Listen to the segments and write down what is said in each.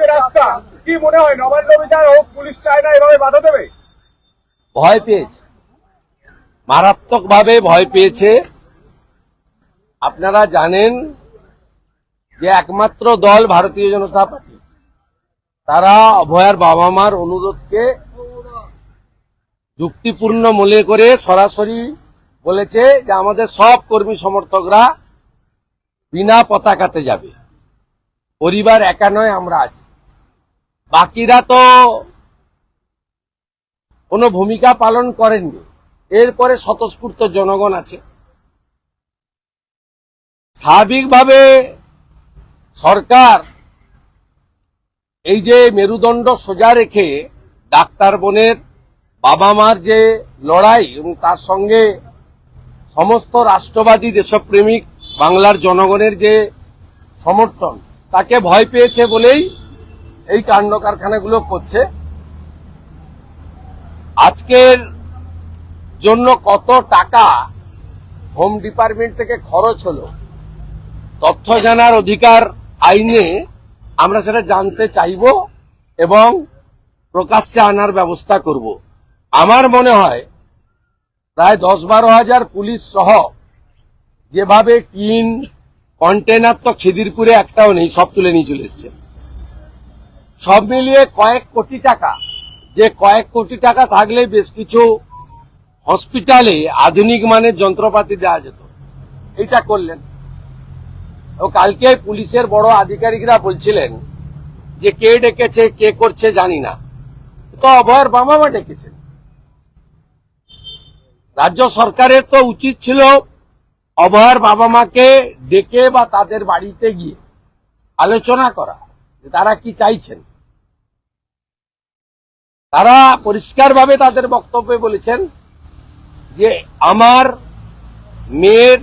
রাস্তা। কি মনে হয়, নবান্ন বিধায়ক পুলিশ চায় না এভাবে বাধা দেবে? ভয় পেয়েছে। মারাত্মকভাবে ভয় পেয়েছে। আপনারা জানেন যে একমাত্র দল ভারতীয় জনতা পার্টি। তারা অভয়ার বাবা মার অনুরোধকে যুক্তিপূর্ণ মনে করে সরাসরি বলেছে যে আমাদের সব কর্মী সমর্থকরা বিনা পতাকাতে যাবে। পরিবার একা নয়, আমরা আছি। বাকিরা তো কোনো ভূমিকা পালন করেননি। এরপরে স্বতঃস্ফূর্ত জনগণ আছে। স্বাভাবিকভাবে সরকার এই যে মেরুদণ্ড সোজা রেখে ডাক্তার বোনের বাবা মার যে লড়াই এবং তার সঙ্গে সমস্ত রাষ্ট্রবাদী দেশপ্রেমিক বাংলার জনগণের যে সমর্থন, তাকে ভয় পেয়েছে বলেই এই কাণ্ড কারখানাগুলো করছে। আজকের জন্য কত টাকা হোম ডিপার্টমেন্ট থেকে খরচ হলো, তথ্য জানার অধিকার আইনে আমরা সেটা জানতে চাইব এবং প্রকাশ্যে আনার ব্যবস্থা করব। আমার মনে হয় প্রায় দশ বারো হাজার পুলিশ সহ যেভাবে টিন কন্টেনার তো খিদিরপুরে একটাও নেই, সব তুলে নিয়ে চলে এসছে। সব মিলিয়ে কয়েক কোটি টাকা। যে কয়েক কোটি টাকা থাকলে বেশ কিছু হসপিটালে আধুনিক মানের যন্ত্রপাতি দেওয়া যেত। এটা করলেন। কালকে পুলিশের বড় আধিকারিকরা বলছিলেন যে কে ডেকেছে, কে করছে জানি না। তো অভয়ের বাবা মা ডেকেছেন। রাজ্য সরকারের তো উচিত ছিল অভয়ের বাবা মাকে ডেকে বা তাদের বাড়িতে গিয়ে আলোচনা করা তারা কি চাইছেন। তারা পরিষ্কারভাবে তাদের বক্তব্যে বলেছেন যে আমার মেয়ের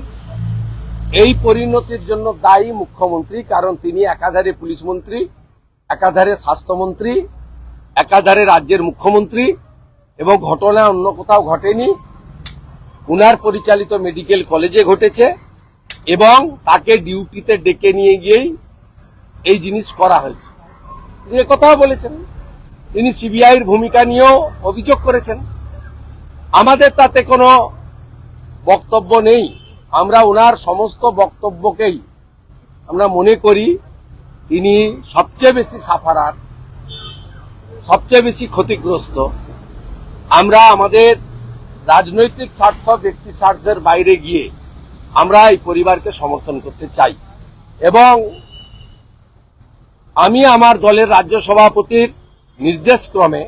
এই পরিণতির জন্য দায়ী মুখ্যমন্ত্রী, কারণ তিনি একাধারে পুলিশ মন্ত্রী, একাধারে স্বাস্থ্যমন্ত্রী, একাধারে রাজ্যের মুখ্যমন্ত্রী, এবং ঘটনা অন্য কোথাও ঘটেনি। উনার পরিচালিত মেডিকেল কলেজে ঘটেছে, এবং তাকে ডিউটিতে ডেকে নিয়ে গিয়েই এই জিনিস করা হয়েছে। তিনি কথাও বলেছেন। তিনি সিবিআইয়ের ভূমিকা নিয়েও অভিযোগ করেছেন। আমাদের তাতে কোনো বক্তব্য নেই। আমরা ওনার সমস্ত বক্তব্যকেই আমরা মনে করি, তিনি সবচেয়ে বেশি সাফারার, সবচেয়ে বেশি ক্ষতিগ্রস্ত। আমরা আমাদের রাজনৈতিক স্বার্থ, ব্যক্তি স্বার্থের বাইরে গিয়ে আমরা এই পরিবারকে সমর্থন করতে চাই। এবং আমি আমার দলের রাজ্য সভাপতির নির্দেশক্রমে